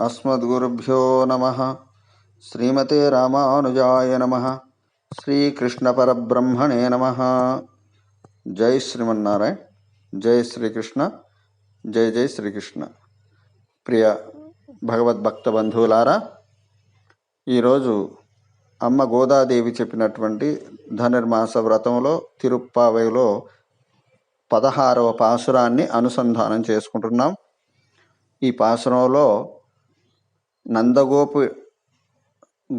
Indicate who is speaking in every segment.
Speaker 1: अस्मद्गुरुभ्यो नमः श्रीमते रामानुजाय नमः శ్రీకృష్ణపరబ్రహ్మణే నమ జై శ్రీమన్నారాయణ జై శ్రీకృష్ణ జై జై శ్రీకృష్ణ ప్రియ భగవద్భక్త బంధువులారా ఈరోజు అమ్మ గోదాదేవి చెప్పినటువంటి ధనుర్మాస వ్రతంలో తిరుప్పావైలో పదహారవ పాసురాన్ని అనుసంధానం చేసుకుంటున్నాం ఈ పాసురంలో నందగోపు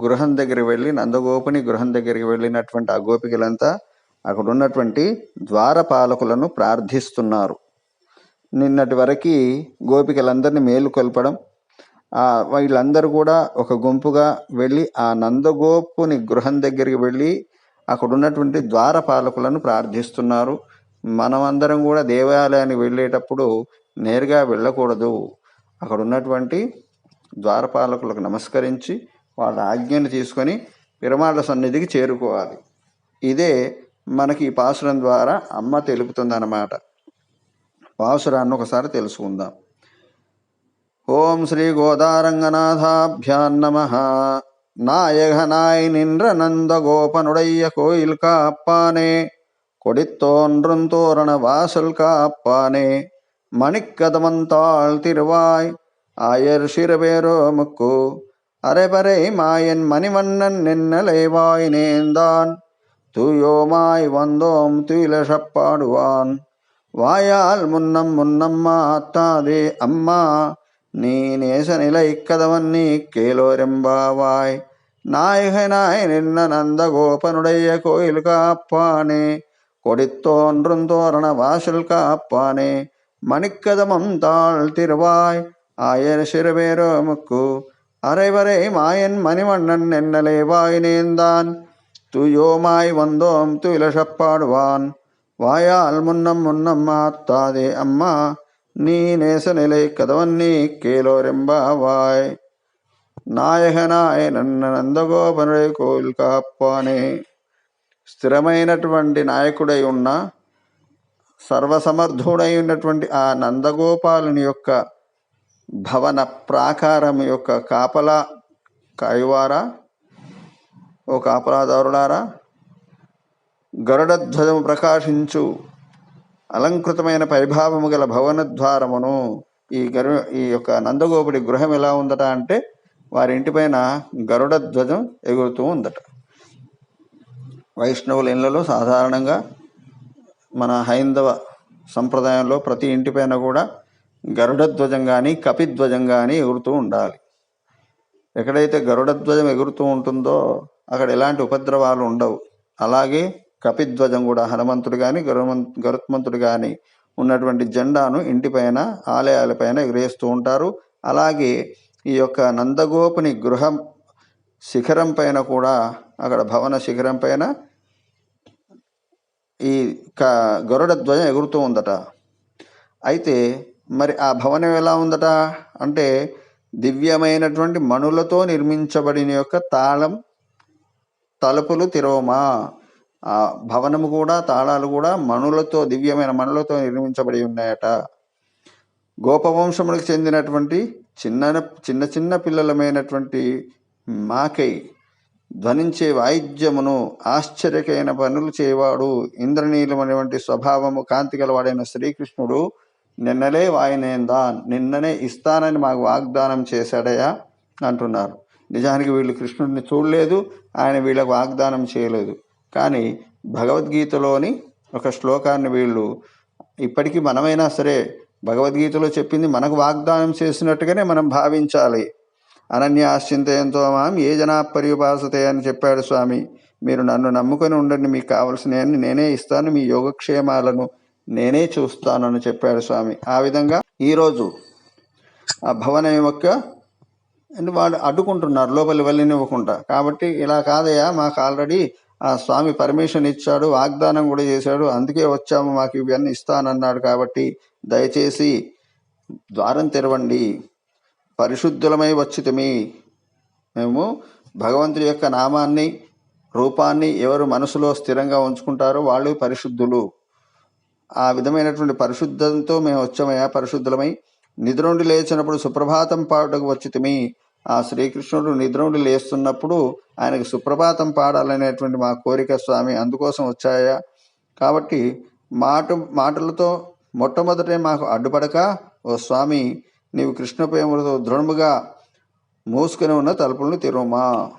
Speaker 1: గృహం దగ్గరికి వెళ్ళి నందగోపుని గృహం దగ్గరికి వెళ్ళినటువంటి ఆ గోపికలంతా అక్కడ ఉన్నటువంటి ద్వారపాలకులను ప్రార్థిస్తున్నారు. నిన్నటి వరకు గోపికలందరినీ మేలుకొల్పడం వీళ్ళందరూ కూడా ఒక గుంపుగా వెళ్ళి ఆ నందగోపుని గృహం దగ్గరికి వెళ్ళి అక్కడ ఉన్నటువంటి ద్వారపాలకులను ప్రార్థిస్తున్నారు. మనమందరం కూడా దేవాలయానికి వెళ్ళేటప్పుడు నేరుగా వెళ్ళకూడదు. అక్కడ ఉన్నటువంటి ద్వారపాలకులకు నమస్కరించి వాళ్ళ ఆజ్ఞను తీసుకొని విరమాళ్ళ సన్నిధికి చేరుకోవాలి ఇదే మనకి ఈ పాసురం ద్వారా అమ్మ తెలుపుతుందన్నమాట పాసురాన్ని ఒకసారి తెలుసుకుందాం ఓం శ్రీ గోదారంగనాథాభ్యాన్ నమ நாயகனாய் நின்ற நந்த கோபனுடைய கோயில் காப்பானே கொடித்தோன்றும் தோரண வாசல் காப்பானே மணிக்கதமந்தாள் திருவாய் ஆயர் சிறுபேரோ முக்கு. அரைபறை மாயன் மணிவண்ணன் நின்னலைவாய் நேர்ந்தான். தூயோமாய் வந்தோம் துயிலஷப்பாடுவான் வாயால் முன்னம் முன்னம்மா அத்தாதே அம்மா. நீ நேச நிலை கதவன் நீ கேலோரெம்பாவாய் நாயகனாய் நின்ன நந்த கோபனுடைய கோயில் காப்பானே. கொடித்தோன்றும் தோரண வாசல் காப்பானே. மணிக்கதமம் தாழ் திருவாய் ஆயர் சிறுபேரோ முக்கு அரைவரை மாயன் மணிவண்ணன் என்னலே வாய் நேர்ந்தான் தூயோமாய் வந்தோம் துயிலஷப்பாடுவான் வாயால் முன்னம் முன்னம் மாத்தாதே அம்மா நீ நேச நிலை கதவன் நீ கேலோரெம்பாவாய் నాయకనాయ నన్న నందగోపనుడై కోయిల్ కాపానే స్థిరమైనటువంటి నాయకుడై ఉన్న సర్వసమర్థుడై ఉన్నటువంటి ఆ నందగోపాలుని యొక్క భవన ప్రాకారం యొక్క కాపలా కాయువారా ఓ కాపలాదారులారా గరుడధ్వజము ప్రకాశించు అలంకృతమైన పరిభావము గల భవనద్వారమును ఈ గరు ఈ యొక్క నందగోపుడి గృహం ఎలా ఉందట అంటే వారి ఇంటిపైన గరుడ ధ్వజం ఎగురుతూ ఉందట. వైష్ణవుల ఇళ్ళలో సాధారణంగా మన హైందవ సంప్రదాయంలో ప్రతి ఇంటిపైన కూడా గరుడధ్వజం కానీ కపిధ్వజం కానీ ఎగురుతూ ఉండాలి. ఎక్కడైతే గరుడ ధ్వజం ఎగురుతూ ఉంటుందో అక్కడ ఎలాంటి ఉపద్రవాలు ఉండవు. అలాగే కపిధ్వజం కూడా హనుమంతుడు కానీ గరుమం గరుత్మంతుడు కానీ ఉన్నటువంటి జెండాను ఇంటిపైన ఆలయాలపైన ఎగురేస్తూ ఉంటారు. అలాగే ఈ యొక్క నందగోపుని గృహం శిఖరం పైన కూడా అక్కడ భవన శిఖరం పైన ఈ క గరుడ ధ్వజం ఎగురుతూ ఉందట. అయితే మరి ఆ భవనం ఎలా ఉందట? అంటే దివ్యమైనటువంటి మణులతో నిర్మించబడిన యొక్క తాళం తలుపులు తిరోమా ఆ భవనము కూడా తాళాలు కూడా మణులతో దివ్యమైన మణులతో నిర్మించబడి ఉన్నాయట. గోపవంశములకు చెందినటువంటి చిన్న చిన్న చిన్న పిల్లలమైనటువంటి మాకై ధ్వనించే వాయిద్యమును ఆశ్చర్యకైన పనులు చేయవాడు ఇంద్రనీలమైనటువంటి స్వభావము కాంతి గలవాడైన శ్రీకృష్ణుడు నిన్నలే వాయినేందా? నిన్ననే ఇస్తానని మాకు వాగ్దానం చేశాడయా? అంటున్నారు. నిజానికి వీళ్ళు కృష్ణుడిని చూడలేదు ఆయన వీళ్ళకు వాగ్దానం చేయలేదు. కానీ భగవద్గీతలోని ఒక శ్లోకాన్ని వీళ్ళు ఇప్పటికీ మనమైనా సరే భగవద్గీతలో చెప్పింది మనకు వాగ్దానం చేసినట్టుగానే మనం భావించాలి. అనన్యాశ్చింతయంతో మాం ఏ జనా పర్యుపాసతే అని చెప్పాడు స్వామి. మీరు నన్ను నమ్ముకొని ఉండండి మీకు కావలసినవన్నీ నేనే ఇస్తాను మీ యోగక్షేమాలను నేనే చూస్తానని చెప్పాడు స్వామి. ఆ విధంగా ఈరోజు ఆ భవనం యొక్క అంటే వాళ్ళు అడ్డుకుంటున్నారు లోపలి వెళ్ళనివ్వకుండా. కాబట్టి ఇలా కాదయ్యా మాకు ఆల్రెడీ ఆ స్వామి పర్మిషన్ ఇచ్చాడు వాగ్దానం కూడా చేశాడు అందుకే వచ్చాము మాకు ఇవన్నీ ఇస్తానన్నాడు కాబట్టి దయచేసి ద్వారం తెరవండి. పరిశుద్ధులమై వచ్చితమి మేము భగవంతుడి యొక్క నామాన్ని రూపాన్ని ఎవరు మనసులో స్థిరంగా ఉంచుకుంటారో వాళ్ళు పరిశుద్ధులు. ఆ విధమైనటువంటి పరిశుద్ధంతో మేము వచ్చామయ్యా పరిశుద్ధులమై. నిద్ర నుండి లేచినప్పుడు సుప్రభాతం పాడుటకు వచ్చితిమి. ఆ శ్రీకృష్ణుడు నిద్ర నుండి లేస్తున్నప్పుడు ఆయనకు సుప్రభాతం పాడాలనేటువంటి మా కోరిక స్వామి అందుకోసం వచ్చాయా కాబట్టి మాట మాటలతో మొట్టమొదటే మాకు అడ్డుపడక ఓ స్వామి నీవు కృష్ణ ప్రేమలతో దృఢముగా మూసుకొని ఉన్న తలుపులను తెరుమా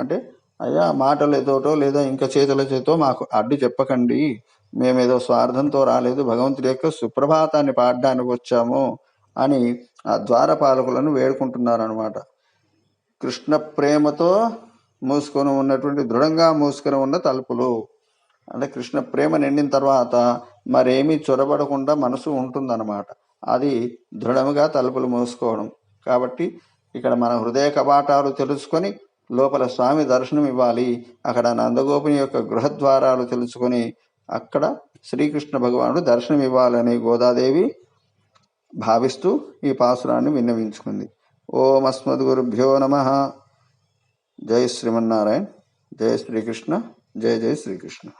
Speaker 1: అంటే అయ్యా మాటలు ఏదోటో లేదా ఇంకా చేతుల చేతో మాకు అడ్డు చెప్పకండి. మేమేదో స్వార్థంతో రాలేదు. భగవంతుడి యొక్క సుప్రభాతాన్ని పాడడానికి వచ్చాము అని ఆ ద్వారపాలకులను వేడుకుంటున్నారనమాట కృష్ణ ప్రేమతో మూసుకొని ఉన్నటువంటి దృఢంగా మూసుకొని ఉన్న తలుపులు. అంటే కృష్ణ ప్రేమ నిండిన తర్వాత మరేమీ చొరబడకుండా మనసు ఉంటుందన్నమాట. అది దృఢముగా తలుపులు మూసుకోవడం. కాబట్టి ఇక్కడ మన హృదయ కవాటాలు తెలుసుకొని లోపల స్వామి దర్శనం ఇవ్వాలి. అక్కడ నందగోపుని యొక్క గృహద్వారాలు తెలుసుకొని అక్కడ శ్రీకృష్ణ భగవానుడు దర్శనం ఇవ్వాలని గోదాదేవి భావిస్తూ ఈ పాసురాన్ని విన్నవించుకుంది. ఓం అస్మద్గురుభ్యో నమ. జై శ్రీమన్నారాయణ. జయ శ్రీకృష్ణ. జయ జయ శ్రీకృష్ణ.